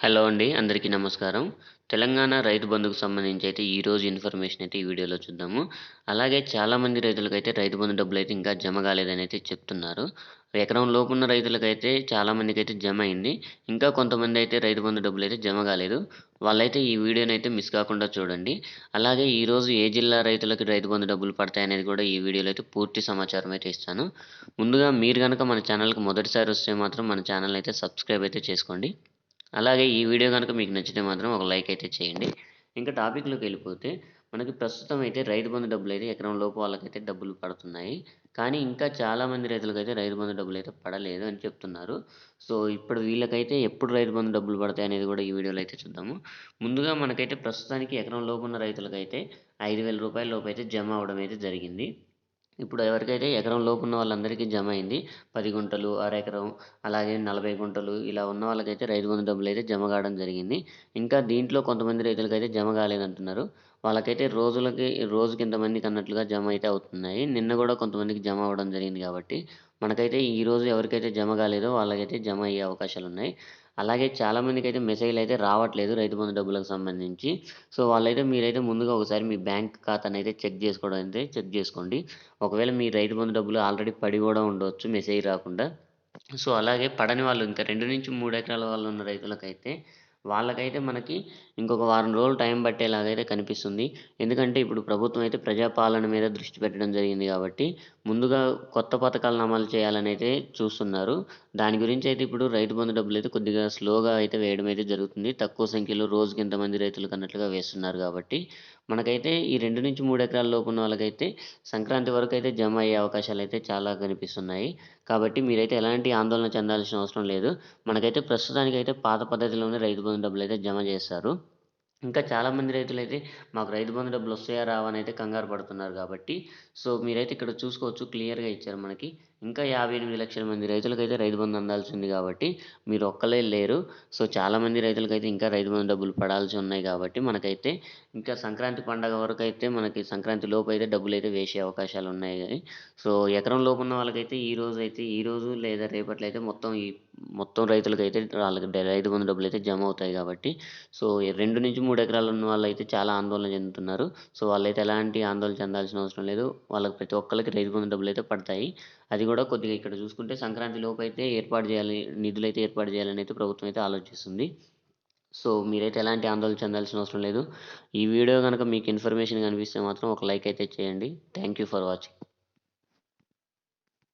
Hello అండి అందరికీ నమస్కారం. తెలంగాణ రైతు బంధుకు సంబంధించి అయితే ఈరోజు ఇన్ఫర్మేషన్ అయితే ఈ వీడియోలో చూద్దాము. అలాగే చాలామంది రైతులకైతే రైతు బంధు డబ్బులు అయితే ఇంకా జమ కాలేదని అయితే చెప్తున్నారు. ఎకరం లోపు ఉన్న రైతులకైతే చాలామందికి అయితే జమ అయింది. ఇంకా కొంతమంది అయితే రైతు బంధు డబ్బులు అయితే జమ కాలేదు. వాళ్ళైతే ఈ వీడియోని అయితే మిస్ కాకుండా చూడండి. అలాగే ఈరోజు ఏ జిల్లా రైతులకు రైతు బంధు డబ్బులు పడతాయి అనేది కూడా ఈ వీడియోలో అయితే పూర్తి సమాచారం అయితే ఇస్తాను. ముందుగా మీరు కనుక మన ఛానల్కి మొదటిసారి వస్తే మాత్రం మన ఛానల్ అయితే సబ్స్క్రైబ్ అయితే చేసుకోండి. అలాగే ఈ వీడియో కనుక మీకు నచ్చితే మాత్రం ఒక లైక్ అయితే చేయండి. ఇంకా టాపిక్లోకి వెళ్ళిపోతే మనకి ప్రస్తుతం అయితే రైతు బంధు డబ్బులు అయితే ఎకరం లోపు వాళ్ళకైతే డబ్బులు పడుతున్నాయి. కానీ ఇంకా చాలామంది రైతులకైతే రైతు బంధు డబ్బులు అయితే పడలేదు అని చెప్తున్నారు. సో ఇప్పుడు వీళ్ళకైతే ఎప్పుడు రైతు బంధు డబ్బులు పడతాయి అనేది కూడా ఈ వీడియోలో అయితే చూద్దాము. ముందుగా మనకైతే ప్రస్తుతానికి ఎకరం లోపు ఉన్న రైతులకైతే ఐదు వేల రూపాయల లోపు అయితే జమ అవడం అయితే జరిగింది. ఇప్పుడు ఎవరికైతే ఎకరం లోపు ఉన్న వాళ్ళందరికీ జమ అయింది పది గుంటలు అర ఎకరం అలాగే నలభై గుంటలు ఇలా ఉన్న వాళ్ళకైతే రైతు బంధు డబ్బులు అయితే జమ కావడం జరిగింది. ఇంకా దీంట్లో కొంతమంది రైతులకైతే జమ కాలేదంటున్నారు. వాళ్ళకైతే రోజులకి రోజుకి ఇంతమందికి అన్నట్లుగా జమ అయితే అవుతున్నాయి. నిన్న కూడా కొంతమందికి జమ అవ్వడం జరిగింది కాబట్టి మనకైతే ఈ రోజు ఎవరికైతే జమ కాలేదో వాళ్ళకైతే జమ అయ్యే అవకాశాలు ఉన్నాయి. అలాగే చాలామందికి అయితే మెసేజ్లు అయితే రావట్లేదు రైతు బంధు డబ్బులకు సంబంధించి. సో వాళ్ళైతే మీరైతే ముందుగా ఒకసారి మీ బ్యాంక్ ఖాతాను అయితే చెక్ చేసుకోవడం అయితే చెక్ చేసుకోండి. ఒకవేళ మీ రైతు బంధు డబ్బులు ఆల్రెడీ పడి కూడా ఉండవచ్చు మెసేజ్ రాకుండా. సో అలాగే పడని వాళ్ళు ఇంకా రెండు నుంచి మూడు ఎకరాల వాళ్ళు ఉన్న రైతులకైతే వాళ్ళకైతే మనకి ఇంకొక వారం రోజులు టైం పట్టేలాగైతే కనిపిస్తుంది. ఎందుకంటే ఇప్పుడు ప్రభుత్వం అయితే ప్రజాపాలన మీద దృష్టి పెట్టడం జరిగింది కాబట్టి ముందుగా కొత్త పథకాలను అమలు చేయాలని అయితే చూస్తున్నారు. దాని గురించి అయితే ఇప్పుడు రైతు బంధు డబ్బులు అయితే కొద్దిగా స్లోగా అయితే వేయడం అయితే జరుగుతుంది. తక్కువ సంఖ్యలో రోజుకి ఎంతమంది రైతులకు అన్నట్లుగా వేస్తున్నారు కాబట్టి మనకైతే ఈ రెండు నుంచి మూడు ఎకరాల లోపు ఉన్న వాళ్ళకైతే సంక్రాంతి వరకు అయితే జమ అయ్యే అవకాశాలు అయితే చాలా కనిపిస్తున్నాయి. కాబట్టి మీరైతే ఎలాంటి ఆందోళన చెందాల్సిన అవసరం లేదు. మనకైతే ప్రస్తుతానికైతే పాత పద్ధతిలోనే రైతు బంధు డబ్బులు అయితే జమ చేస్తారు. ఇంకా చాలామంది రైతులు అయితే మాకు రైతు బంధు డబ్బులు వస్తాయా రావా అని అయితే కంగారు పడుతున్నారు కాబట్టి సో మీరైతే ఇక్కడ చూసుకోవచ్చు క్లియర్గా ఇచ్చారు మనకి. ఇంకా యాభై ఎనిమిది లక్షల మంది రైతులకైతే రైతు బంధు అందాల్సింది కాబట్టి మీరు ఒక్కలే లేరు. సో చాలామంది రైతులకైతే ఇంకా రైతు బంధు డబ్బులు పడాల్సి ఉన్నాయి కాబట్టి మనకైతే ఇంకా సంక్రాంతి పండగ వరకు అయితే మనకి సంక్రాంతి లోపు అయితే డబ్బులు అయితే వేసే అవకాశాలు ఉన్నాయి కానీ సో ఎకరం లోపు ఉన్న వాళ్ళకైతే ఈ రోజు అయితే ఈ రోజు లేదా రేపట్లో అయితే మొత్తం ఈ మొత్తం రైతులకైతే వాళ్ళకి రైతు బంధు డబ్బులు అయితే జమ అవుతాయి కాబట్టి సో రెండు నుంచి మూడు ఎకరాలు ఉన్న వాళ్ళు అయితే చాలా ఆందోళన చెందుతున్నారు. సో వాళ్ళైతే ఎలాంటి ఆందోళన చెందాల్సిన అవసరం లేదు. వాళ్ళకి ప్రతి ఒక్కరికి రైతు బంధు డబ్బులు అయితే పడతాయి. అది కూడా కొద్దిగా ఇక్కడ చూసుకుంటే సంక్రాంతి లోపు అయితే ఏర్పాటు చేయాలి నిధులు అయితే ఏర్పాటు చేయాలని అయితే ప్రభుత్వం అయితే ఆలోచిస్తుంది. సో మీరైతే ఎలాంటి ఆందోళన చెందాల్సిన అవసరం లేదు. ఈ వీడియో కనుక మీకు ఇన్ఫర్మేషన్ కనిపిస్తే మాత్రం ఒక లైక్ అయితే చేయండి. Thank you for watching.